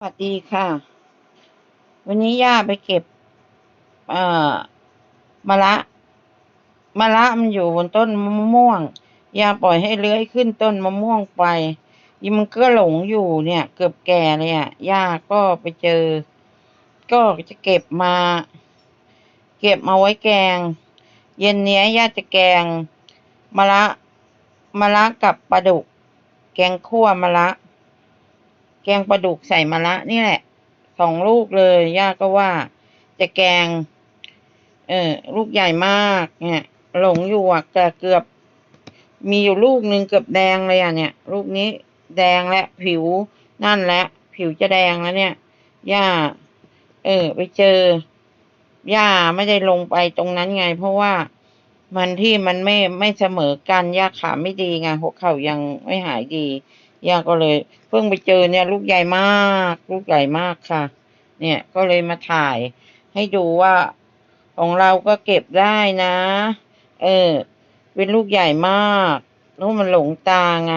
สวัสดีค่ะ วันนี้ย่าไปเก็บ เอ่อมะระมะระมันอยู่บนต้นมะม่วงย่าปล่อยให้เลื้อยขึ้นต้นมะม่วงไปยีมันก็หลงอยู่เนี่ย เกือบแก่เลยอะย่าก็ไปเจอ ก็จะเก็บมา เก็บมาไว้แกง เย็นเนี้ยย่าจะแกงมะระมะระกับปลาดุก แกงคั่วมะระ แกงปลาดุกใส่มะระนี่แหละสองลูกเลยย่าก็ว่า จะแกง เออลูกใหญ่มาก เนี่ย หลงอยู่อะแต่เกือบ มีอยู่ลูกหนึ่งเกือบแดงเลยอะเนี่ย ลูกนี้แดงและผิวนั่นแหละผิวจะแดงแล้วเนี่ยย่า เออ ไปเจอย่าไม่ได้ลงไปตรงนั้นไง เพราะว่ามันที่มันไม่ไม่เสมอกันย่าขาไม่ดีไงหัวเข่ายังไม่หายดี ย่าก็เลย เพิ่งไปเจอเนี่ย ลูกใหญ่มาก ลูกใหญ่มากค่ะ เนี่ยก็เลยมาถ่าย ให้ดูว่าของเราก็เก็บได้นะ เออ เป็นลูกใหญ่มากแล้วมันหลงตาไง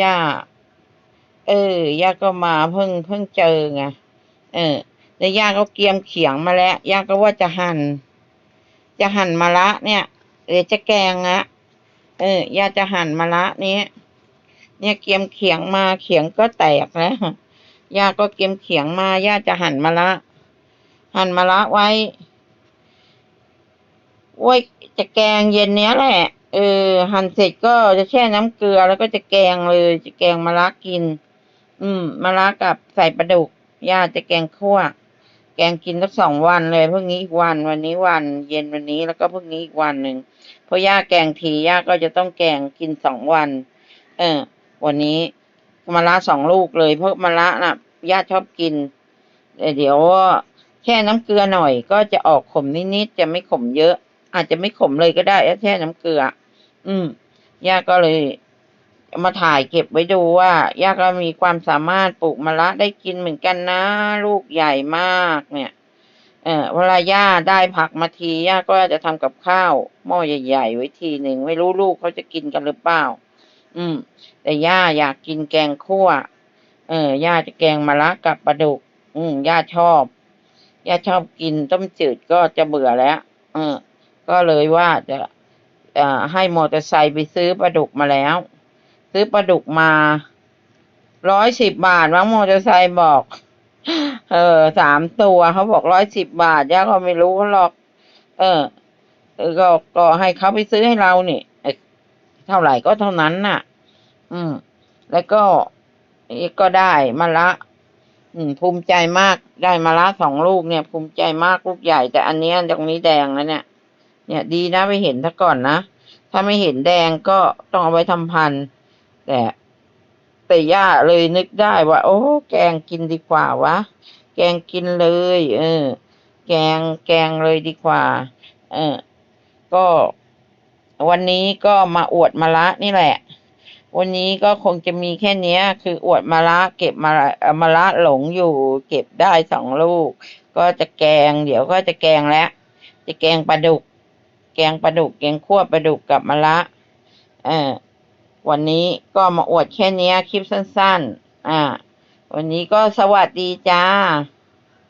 ย่า เออย่าก็มาเพิ่งเพิ่งเจอไงเออแล้วย่าก็เกียมเขียงมาแล้วย่าก็ว่าจะหั่นจะหั่นมะระเนี่ยเดี๋ยวจะแกงละเออย่าจะหั่นมะระนี้ เนี่ยเกียมเขียงมาเขียงก็แตกแล้วย่าก็เกียมเขียงมาย่าจะหั่นมะระหั่นมะระไว้ไว้จะแกงเย็นเนี้ยแหละ เออ หั่นเสร็จก็จะแช่น้ำเกลือแล้วก็จะแกงเลย จะแกงมะระกิน อืมมะระกับใส่ปลาดุกย่าจะแกงคั่วแกงกินสักสองวันเลยพรุ่งนี้อีกวันวันนี้วัน เย็นวันนี้แล้วก็พรุ่งนี้อีกวันหนึ่งเพราะย่าแกงทีย่าก็จะต้องแกงกินสองวัน เออ วันนี้มะระสองลูกเลย เพราะมะระน่ะย่าชอบกินแต่เดี๋ยวแช่น้ำเกลือหน่อย ก็จะออกขมนิดๆจะไม่ขมเยอะ อาจจะไม่ขมเลยก็ได้ถ้าแช่น้ำเกลือ อืมย่าก็เลยมาถ่ายเก็บไว้ดูว่าย่าก็มีความสามารถปลูกมะระได้กินเหมือนกันนะ ลูกใหญ่มากเนี่ย เออเวลาย่าได้ผักมาทีย่าก็จะทำกับข้าวหม้อใหญ่ๆไว้ทีหนึ่งไม่รู้ลูกเขาจะกินกันหรือเปล่า อืม แต่ย่าอยากกินแกงคั่ว เออย่าจะแกงมะระกับปลาดุก อืมย่าชอบ ย่าชอบกินต้มจืดก็จะเบื่อแล้วเออ ก็เลยว่าจะอ่าให้มอเตอร์ไซค์ไปซื้อปลาดุกมาแล้ว ซื้อปลาดุกมาร้อยสิบบาทมั้งมอเตอร์ไซค์บอก เออสามตัวเขาบอกร้อยสิบบาทย่าก็ไม่รู้เขาหรอก เออก็ก็ให้เขาไปซื้อให้เรานี่ย เท่าไหร่ก็เท่านั้นน่ะ อืม แล้วก็ก็ได้มาละ อืม ภูมิใจมากได้มาละสองลูกเนี่ย ภูมิใจมากลูกใหญ่ แต่อันเนี้ยตรงนี้แดงแล้วเนี่ย เนี่ย ดีนะไปเห็นซะก่อนนะถ้าไม่เห็นแดงก็ต้องเอาไว้ทำพันธุ์แต่แต่ย่าเลยนึกได้ว่า โอ้ แกงกินดีกว่าวะ แกงกินเลย เออ แกงแกงเลยดีกว่า เออ ก็ วันนี้ก็มาอวดมะระนี่แหละ วันนี้ก็คงจะมีแค่นี้คืออวดมะระเก็บมะระมะระหลงอยู่ เก็บได้สองลูก ก็จะแกง เดี๋ยวก็จะแกงแล้ว จะแกงปลาดุก แกงปลาดุกแกงคั่วปลาดุกกับมะระเออวันนี้ก็มาอวดแค่นี้คลิปสั้น ๆ อ่า วันนี้ก็สวัสดีจ้า